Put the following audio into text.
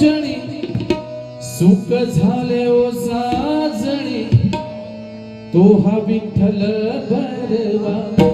क्षणी सुख झाले ओ साजणी तो हा विठ्ठल भरवा.